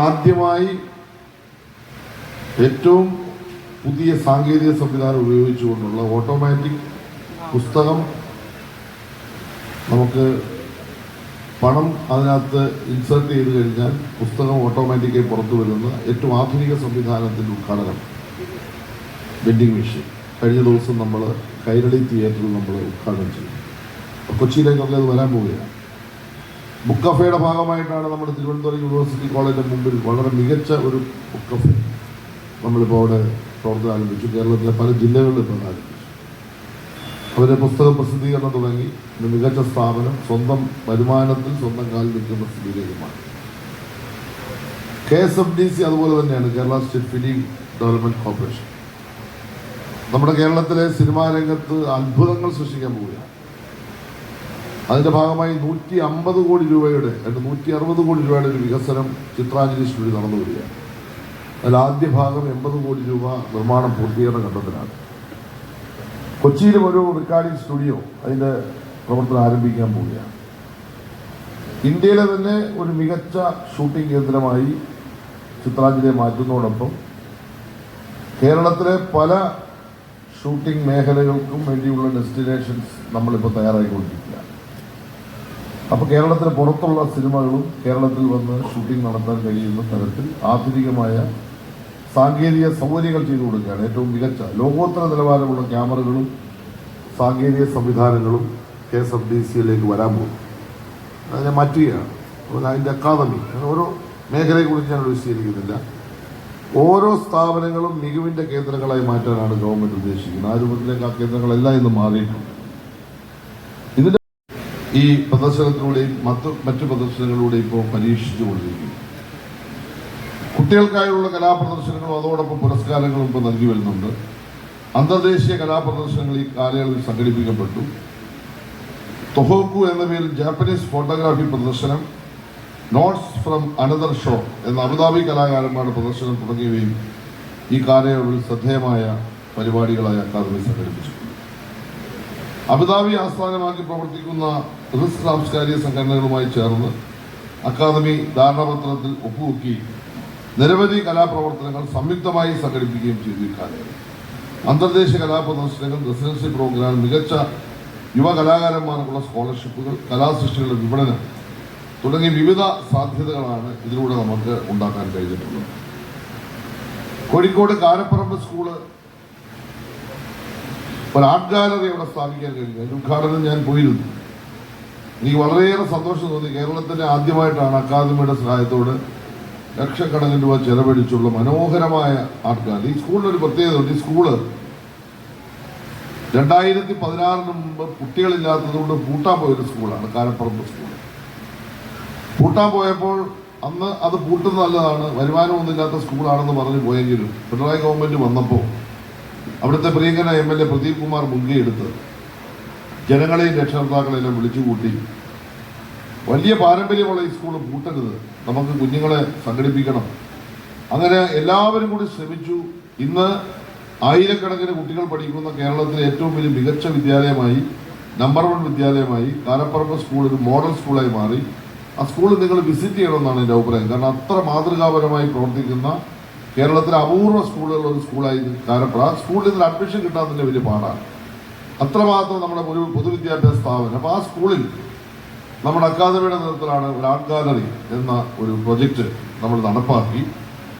ആദ്യമായി ഏറ്റവും പുതിയ സാങ്കേതിക സംവിധാനം ഉപയോഗിച്ചുകൊണ്ടുള്ള ഓട്ടോമാറ്റിക് പുസ്തകം നമുക്ക് പണം അതിനകത്ത് ഇൻസേർട്ട് ചെയ്ത് കഴിഞ്ഞാൽ പുസ്തകം ഓട്ടോമാറ്റിക്കായി പുറത്തു വരുന്ന ഏറ്റവും ആധുനിക സംവിധാനത്തിന്റെ ഉദ്ഘാടനം. Vending machine. കഴിഞ്ഞ ദിവസം നമ്മൾ കൈരളി തിയേറ്ററിൽ നമ്മൾ ഉദ്ഘാടനം ചെയ്തു. കൊച്ചിയിലേക്ക് അത് വരാൻ പോവുകയാണ്. ബുക്ക് കഫേയുടെ ഭാഗമായിട്ടാണ് നമ്മുടെ തിരുവനന്തപുരം യൂണിവേഴ്സിറ്റി കോളേജിന്റെ മുമ്പിൽ വളരെ മികച്ച ഒരു ബുക്ക് കഫേ നമ്മളിപ്പോൾ അവിടെ പ്രവർത്തനം ആരംഭിച്ചു. കേരളത്തിലെ പല ജില്ലകളിലും ഇപ്പോൾ ആരംഭിച്ചു. അവരെ പുസ്തക പ്രസിദ്ധീകരണം തുടങ്ങി. മികച്ച സ്ഥാപനം സ്വന്തം വരുമാനത്തിൽ സ്വന്തം കാലിൽ നിൽക്കുന്ന സ്ഥിതിയിലേക്കുമാണ്. K S F D C അതുപോലെ തന്നെയാണ് Kerala state film development corporation നമ്മുടെ കേരളത്തിലെ സിനിമാ രംഗത്ത് അത്ഭുതങ്ങൾ സൃഷ്ടിക്കാൻ പോവുകയാണ്. അതിന്റെ ഭാഗമായി നൂറ്റി അമ്പത് കോടി രൂപയുടെ അല്ലെങ്കിൽ നൂറ്റി അറുപത് കോടി രൂപയുടെ ഒരു വികസനം ചിത്രാഞ്ജലി സ്റ്റുഡിയോ നടന്നു വരികയാണ്. അതിൽ ആദ്യ ഭാഗം എൺപത് കോടി രൂപ നിർമ്മാണം പൂർത്തീകരണ ഘട്ടത്തിലാണ് കൊച്ചിയിലും ഒരു റെക്കോർഡിംഗ് സ്റ്റുഡിയോ അതിന്റെ പ്രവർത്തനം ആരംഭിക്കാൻ പോവുകയാണ്. ഇന്ത്യയിലെ തന്നെ ഒരു മികച്ച ഷൂട്ടിംഗ് കേന്ദ്രമായി ചിത്രാഞ്ജലിയെ മാറ്റുന്നതോടൊപ്പം കേരളത്തിലെ പല ഷൂട്ടിംഗ് മേഖലകൾക്കും വേണ്ടിയുള്ള ഡെസ്റ്റിനേഷൻസ് നമ്മളിപ്പോൾ തയ്യാറായിക്കൊണ്ടിരിക്കുകയാണ് അപ്പോൾ കേരളത്തിന് പുറത്തുള്ള സിനിമകളും കേരളത്തിൽ വന്ന് ഷൂട്ടിംഗ് നടത്താൻ കഴിയുന്ന തരത്തിൽ ആധുനികമായ സാങ്കേതിക സൗകര്യങ്ങൾ ചെയ്തു കൊടുക്കുകയാണ്. ഏറ്റവും മികച്ച ലോകോത്തര നിലവാരമുള്ള ക്യാമറകളും സാങ്കേതിക സംവിധാനങ്ങളും കെ എസ് എഫ് ഡി സിയിലേക്ക് വരാൻ പോകും അതിനെ മാറ്റുകയാണ്. അതുപോലെ അതിന്റെ അക്കാദമി ഓരോ മേഖലയെക്കുറിച്ച് ഞാൻ വിശദീകരിക്കുന്നില്ല. ഓരോ സ്ഥാപനങ്ങളും മികവിന്റെ കേന്ദ്രങ്ങളായി മാറ്റാനാണ് ഗവൺമെന്റ് ഉദ്ദേശിക്കുന്നത്. ആ രൂപത്തിലേക്ക് ആ കേന്ദ്രങ്ങളെല്ലാം ഇന്ന് മാറിയിട്ടുണ്ട്. ഈ പ്രദർശനത്തിലൂടെയും മറ്റു മറ്റു പ്രദർശനങ്ങളിലൂടെയും ഇപ്പോൾ പരീക്ഷിച്ചു കൊണ്ടിരിക്കുന്നു. കുട്ടികൾക്കായുള്ള കലാപ്രദർശനങ്ങളും അതോടൊപ്പം പുരസ്കാരങ്ങളും ഇപ്പോൾ നൽകി വരുന്നുണ്ട്. അന്തർദേശീയ കലാപ്രദർശനങ്ങൾ ഈ കാലയളവിൽ സംഘടിപ്പിക്കപ്പെട്ടു. തൊഹോക്കു എന്ന പേരിൽ ജാപ്പനീസ് ഫോട്ടോഗ്രാഫി പ്രദർശനം നോട്ട്സ് ഫ്രം അനദർ ഷോ എന്ന അബുദാബി കലാകാരന്മാരുടെ പ്രദർശനം തുടങ്ങിയവയും ഈ കാലയളവിൽ ശ്രദ്ധേയമായ പരിപാടികളായി അക്കാദമി സംഘടിപ്പിച്ചിട്ടുണ്ട് അബുദാബി ആസ്ഥാനമാക്കി പ്രവർത്തിക്കുന്ന റിസ്ക് സാംസ്കാരിക സംഘടനകളുമായി ചേർന്ന് അക്കാദമി ധാരണാപത്രത്തിൽ ഒപ്പുവെക്കി നിരവധി കലാപ്രവർത്തനങ്ങൾ സംയുക്തമായി സംഘടിപ്പിക്കുകയും ചെയ്തു അന്തർദേശീയ കലാപ്രദർശനങ്ങൾ റെസിഡൻസി പ്രോഗ്രാം മികച്ച യുവ കലാകാരന്മാർക്കുള്ള സ്കോളർഷിപ്പുകൾ കലാസൃഷ്ടികളുടെ വിപണനം തുടങ്ങിയ വിവിധ സാധ്യതകളാണ് ഇതിലൂടെ നമുക്ക് ഉണ്ടാക്കാൻ കഴിഞ്ഞിട്ടുള്ളത്. കോഴിക്കോട് കാരപ്പറമ്പ് സ്കൂൾ ഒരു ആർട്ട് ഗാലറി അവിടെ സ്ഥാപിക്കാൻ കഴിഞ്ഞു. അതിന്റെ ഉദ്ഘാടനം ഞാൻ പോയിരുന്നു. എനിക്ക് വളരെയേറെ സന്തോഷം തോന്നി. കേരളത്തിലെ ആദ്യമായിട്ടാണ് അക്കാദമിയുടെ സഹായത്തോട് ലക്ഷക്കണക്കിന് രൂപ ചെലവഴിച്ചുള്ള മനോഹരമായ ആർട്ട് ഗാലറി ഈ സ്കൂളിന് ഒരു പ്രത്യേകതയുണ്ട് ഈ സ്കൂൾ രണ്ടായിരത്തി പതിനാറിന് മുമ്പ് കുട്ടികളില്ലാത്തതുകൊണ്ട് പൂട്ടാൻ പോയൊരു സ്കൂളാണ്. കാരപ്പറമ്പ് സ്കൂൾ പൂട്ടാൻ പോയപ്പോൾ അന്ന് അത് പൂട്ടുന്നത് നല്ലതാണ്. വരുമാനമൊന്നുമില്ലാത്ത സ്കൂളാണെന്ന് പറഞ്ഞു പോയെങ്കിലും പിണറായി ഗവൺമെന്റ് വന്നപ്പോൾ അവിടുത്തെ പ്രിയങ്കര M L A Pradeep Kumar മുൻകൈയെടുത്ത് ജനങ്ങളെയും രക്ഷകർത്താക്കളെല്ലാം വിളിച്ചുകൂട്ടി. വലിയ പാരമ്പര്യമുള്ള ഈ സ്കൂൾ പൂട്ടരുത്. നമുക്ക് കുഞ്ഞുങ്ങളെ സംഘടിപ്പിക്കണം. അങ്ങനെ എല്ലാവരും കൂടി ശ്രമിച്ചു. ഇന്ന് ആയിരക്കണക്കിന് കുട്ടികൾ പഠിക്കുന്ന കേരളത്തിലെ ഏറ്റവും വലിയ മികച്ച വിദ്യാലയമായി നമ്പർ വൺ വിദ്യാലയമായി കാരപ്പറമ്പ് സ്കൂൾ ഒരു മോഡൽ സ്കൂളായി മാറി. ആ സ്കൂൾ നിങ്ങൾ വിസിറ്റ് ചെയ്യണമെന്നാണ് എന്റെ അഭിപ്രായം. കാരണം അത്ര മാതൃകാപരമായി പ്രവർത്തിക്കുന്ന കേരളത്തിലെ അപൂർവ സ്കൂളുകളിൽ ഒരു സ്കൂളായി കാരപ്പുറ ആ സ്കൂളിൽ ഇതിൽ അഡ്മിഷൻ കിട്ടാൻ തന്നെ വലിയ പാടാണ്. അത്രമാത്രം നമ്മുടെ ഒരു പൊതുവിദ്യാഭ്യാസ സ്ഥാപനം. അപ്പോൾ ആ സ്കൂളിൽ നമ്മുടെ അക്കാദമിയുടെ നേതൃത്വത്തിലാണ് ഒരു ആർട്ട് ഗാലറി എന്ന ഒരു പ്രൊജക്റ്റ് നമ്മൾ നടപ്പാക്കി.